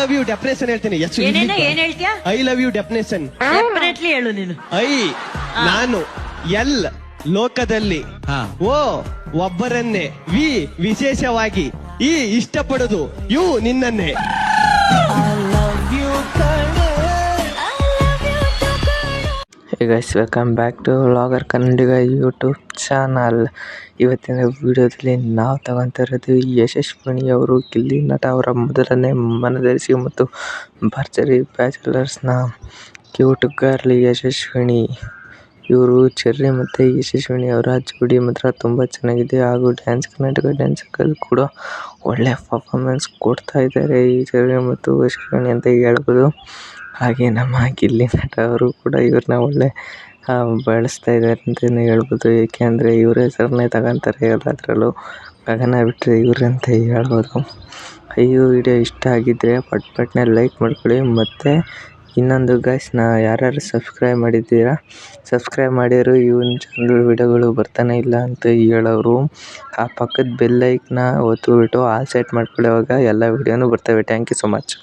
Love you definition ಹೇಳ್ತೀನಿ. ಎಷ್ಟು ಏನೇನ ಏನ್ ಹೇಳ್ತೀಯಾ? I love you definition definitely ಹೇಳು ನೀನು. ಐ ನಾನು ಎಲ್ ಲೋಕದಲ್ಲಿ. ಹಾ. ಓ ಒಬ್ಬರನ್ನೇ. ವಿ ವಿಶೇಷವಾಗಿ. ಈ ಇಷ್ಟಪಡುದು. ಯು ನಿನ್ನನ್ನೇ. Hey guys welcome back to vlogger Kannadiga YouTube channel ಇವತ್ತಿನ ವಿಡಿಯೋದಲ್ಲಿ ನಾವು ತಗೊಂತಿರೋದು ಯಶಸ್ವಿನಿ ಅವರು, ಗಿಲ್ಲಿ ನಟ ಅವರ ಮೊದಲನೇ ಮನದರಿಸಿ ಮತ್ತು ಭರ್ಜರಿ ಬ್ಯಾಚುಲರ್ಸ್ನ ಕ್ಯೂಟ್ ಗರ್ಲ್ ಯಶಸ್ವಿನಿ. ಇವರು ಚೆರ್ರಿ ಮತ್ತು ಯಶಸ್ವಿನಿ ಅವರ ಜೋಡಿ ಮಾತ್ರ ತುಂಬ ಚೆನ್ನಾಗಿದೆ ಹಾಗೂ ಡ್ಯಾನ್ಸ್ ಕರ್ನಾಟಕ ಡ್ಯಾನ್ಸ್ ಕೂಡ ಒಳ್ಳೆಯ ಪರ್ಫಾರ್ಮೆನ್ಸ್ ಕೊಡ್ತಾ ಇದ್ದಾರೆ ಈ ಚೆರ್ರಿ ಮತ್ತು ಯಶಸ್ವಿನಿ ಅಂತ ಹೇಳ್ಬೋದು. ಹಾಗೆ ನಮ್ಮ ಗಿಲ್ಲಿ ನಟ ಅವರು ಕೂಡ ಇವ್ರನ್ನ ಒಳ್ಳೆ ಬಳಸ್ತಾ ಇದ್ದಾರೆ ಅಂತಲೇ ಹೇಳ್ಬೋದು. ಏಕೆಂದರೆ ಇವ್ರ ಹೆಸರನ್ನೇ ತಗೊಂತಾರೆ ಎಲ್ಲದರಲ್ಲೂ ಗಗನ ಬಿಟ್ಟರೆ ಅಂತ ಹೇಳ್ಬೋದು. ಅಯ್ಯೋ, ವಿಡಿಯೋ ಇಷ್ಟ ಆಗಿದ್ದರೆ ಪಟ್ ಪಟ್ನೆ ಲೈಕ್ ಮಾಡ್ಕೊಳ್ಳಿ. ಮತ್ತು ಇನ್ನೊಂದು ಗೈಸ್ ನಾ ಯಾರ್ಯಾರು ಸಬ್ಸ್ಕ್ರೈಬ್ ಮಾಡಿದ್ದೀರಾ? ಸಬ್ಸ್ಕ್ರೈಬ್ ಮಾಡಿದ್ರು ಇವನ್ ಚಾನಲ್ ವಿಡಿಯೋಗಳು ಬರ್ತಾನೆ ಇಲ್ಲ ಅಂತ ಹೇಳೋರು, ಆ ಪಕ್ಕದ ಬೆಲ್ ಬೆಲ್ಲೈಕ್ನ ಒತ್ತಿಬಿಟ್ಟು ಆಲ್ ಸೆಟ್ ಮಾಡ್ಕೊಳ್ಳೋವಾಗ ಎಲ್ಲ ವಿಡಿಯೋನು ಬರ್ತವೆ. Thank you so much